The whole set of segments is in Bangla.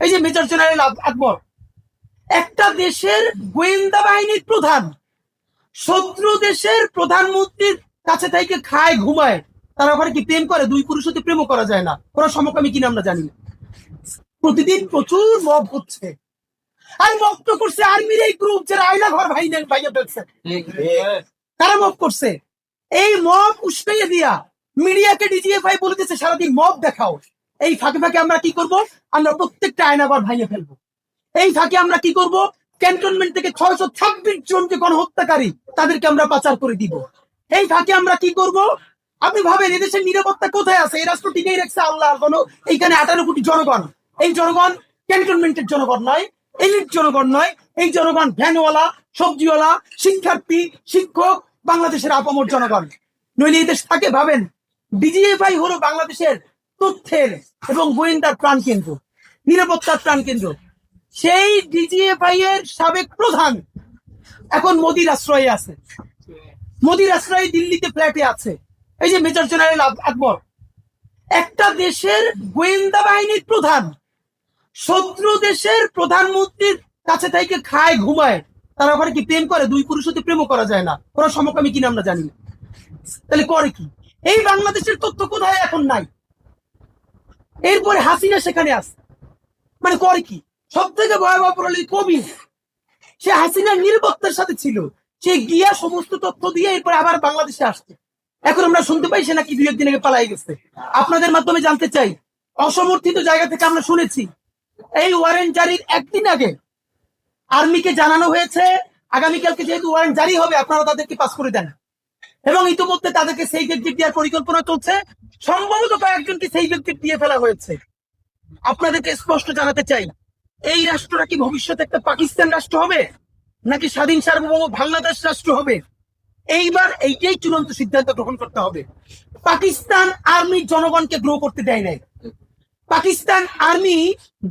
এই যে মেজর জেনারেল আকবর, একটা দেশের গোয়েন্দা বাহিনীর প্রধান শত্রু দেশের প্রধানমন্ত্রীর কাছে থেকে খায়, ঘুমায়, তারা ওখানে কি প্রেম করে? দুই পুরুষ হতে প্রেমও করা যায় না। ওরা সমকামী কিনা আমরা জানি না। প্রতিদিন প্রচুর মব হচ্ছে। আর মব তো করছে আর্মির এই গ্রুপ যারা আয়না ঘর ভাই ভাইয়া ফেলছে। কারা মব করছে? এই মব উস্কাইয়ে দিয়া মিডিয়াকে ডিজিএফআই বলে দিচ্ছে সারাদিন মব দেখাও। এই ফাঁকে ফাঁকে আমরা কি করব? আমরা প্রত্যেকটা আয়নাঘর ভাইয়ে ফেলব। এই ফাঁকে আমরা কি করব? ক্যান্টনমেন্ট থেকে ছয়শো ছাব্বিশ জনকে গণহত্যাকারী তাদেরকে আমরা পাচার করে দিব। এই ফাঁকে আমরা কি করব? আপনি ভাবেন, এদেশের নিরাপত্তা কোথায় আছে? এই রাষ্ট্র টিকেই রাখছে আল্লাহ কোনো, এইখানে আঠারো কোটি জনগণ। এই জনগণ ক্যান্টনমেন্টের জনগণ নয়, এলিট জনগণ নয়। এই জনগণ ভ্যানওয়ালা, সবজিওয়ালা, শিক্ষার্থী, শিক্ষক, বাংলাদেশের আপামর জনগণ। নইলে এই দেশ থাকে, ভাবেন? ডিজিএফআই হলো বাংলাদেশের তথ্যের এবং গোয়েন্দার প্রাণ কেন্দ্র, নিরাপত্তার প্রাণ কেন্দ্র। সেই ডিজিএফআই এর সাবেক প্রধান এখন মোদির আশ্রয়ে আছে। মোদির আশ্রয়ে দিল্লিতে ফ্ল্যাটে আছে। এই যে মেজর জেনারেল আকবর। একটা দেশের গোয়েন্দা বাহিনীর প্রধান, শত্রু দেশের প্রধানমন্ত্রীর কাছে থেকে খায়, ঘুমায়। তারা ওখানে কি প্রেম করে? দুই পুরুষ হতে প্রেমও করা যায় না। ওরা সমকামী কিনা আমরা জানি না। তাহলে করে কি? এই বাংলাদেশের তথ্য কোথায় এখন নাই? এরপরে হাসিনা সেখানে আছে মানে করে কি? সব থেকে ভয়াবহ প্রণালী কবি। সে হাসিনার নিরাপত্তার সাথে ছিল। সে গিয়া সমস্ত তথ্য দিয়ে এরপরে আবার বাংলাদেশে আসছে। এখন আমরা শুনতে পাই সে নাকি দুই একদিন আগে পালাই গেছে। আপনাদের মাধ্যমে জানতে চাই, অসমর্থিত জায়গা থেকে আমরা শুনেছি, এই ওয়ারেন্ট জারির একদিন আগে আর্মিকে জানানো হয়েছে, আগামীকালকে যেহেতু ওয়ারেন্ট জারি হবে, আপনারা তাদেরকে পাস করে দেন। এবং ইতিমধ্যে তাদেরকে সেই এক্সিট দেওয়ার পরিকল্পনা চলছে। সম্ভবত কয়েকজনকে সেই এক্সিট দিয়ে ফেলা হয়েছে। আপনাদেরকে স্পষ্ট জানাতে চাই, এই রাষ্ট্রটা কি ভবিষ্যতে একটা পাকিস্তান রাষ্ট্র হবে? নাকি স্বাধীন সার্বভৌম বাংলাদেশ রাষ্ট্র হবে? এইবার এইটাই চূড়ান্ত সিদ্ধান্ত গ্রহণ করতে হবে। পাকিস্তান আর্মি জনগণকে গ্রো করতে দেয় নাই। পাকিস্তান আর্মি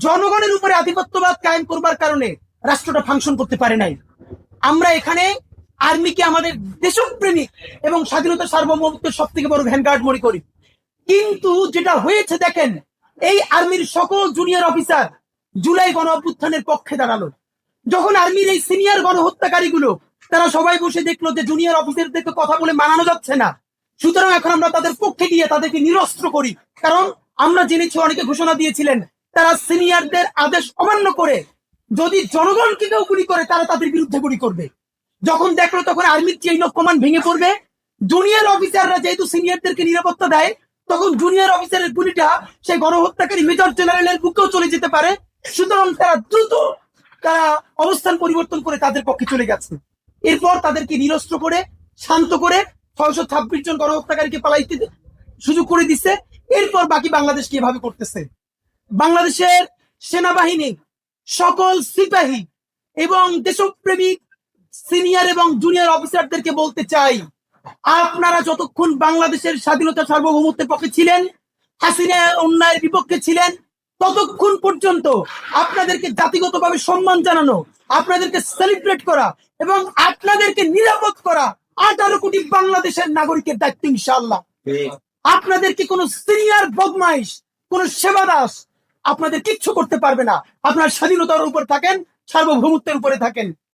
জনগণের উপরে আধিপত্যবাদ কায়েম করবার কারণে রাষ্ট্রটা ফাংশন করতে পারে নাই। আমরা এখানে আর্মিকে আমাদের দেশপ্রেমিক এবং স্বাধীনতা সার্বভৌমত্বের সব থেকে বড় ভ্যানগার্ড মনে করি। কিন্তু যেটা হয়েছে দেখেন, এই আর্মির সকল জুনিয়র অফিসার জুলাই গণ অভ্যুত্থানের পক্ষে দাঁড়াল। যখন আর্মির এই সিনিয়র গণহত্যাকারীগুলো, তারা সবাই বসে দেখল যে জুনিয়র অফিসারদেরকে কথা বলে মানানো যাচ্ছে না। সুতরাং এখন আমরা তাদের পক্ষে গিয়ে তাদেরকে নিরস্ত্র করি। কারণ আমরা জেনেছি, অনেকে ঘোষণা দিয়েছিলেন, তারা সিনিয়রদের আদেশ অমান্য করে। যদি জনগণকে কেউ গুলি করে, তারা তাদের বিরুদ্ধে গুলি করবে। যখন দেখল তখন আর্মির চেইন অফ কমান্ড ভেঙে পড়বে। জুনিয়র অফিসাররা যেহেতু সিনিয়রদেরকে নিরাপত্তা দেয়, তখন জুনিয়র অফিসারের গুলিটা সেই গণহত্যাকারী মেজর জেনারেলের বুকেও চলে যেতে পারে। সুতরাং তারা দ্রুত তারা অবস্থান পরিবর্তন করে তাদের পক্ষে চলে গেছে। এরপর তাদেরকে নিরস্ত্র করে, শান্ত করে ছয়শো ছাব্বিশ জন গণহত্যাকারীকে পালাইতে সুযোগ করে দিচ্ছে এরপর বাকি বাংলাদেশকে এভাবে করতেছে। বাংলাদেশের সেনাবাহিনী সকল সিপাহী এবং দেশপ্রেমিক সিনিয়র এবং জুনিয়র অফিসারদেরকে বলতে চাই আপনারা যতক্ষণ বাংলাদেশের স্বাধীনতা সার্বভৌমত্বের পক্ষে ছিলেন হাসিনা অন্যায়ের বিপক্ষে ছিলেন ততক্ষণ পর্যন্ত আপনাদেরকে জাতিগতভাবে সম্মান জানানো আপনাদেরকে সেলিব্রেট করা এবং আপনাদেরকে নিরাপদ করা আঠারো কোটি বাংলাদেশের নাগরিকের দায়িত্ব ইনশাল্লাহ আপনাদেরকে কোনো সিনিয়র বদমাইশ কোন সেবাদাস আপনাদের কিচ্ছু করতে পারবে না? আপনার স্বাধীনতার উপর থাকেন সার্বভৌমত্বের উপরে থাকেন।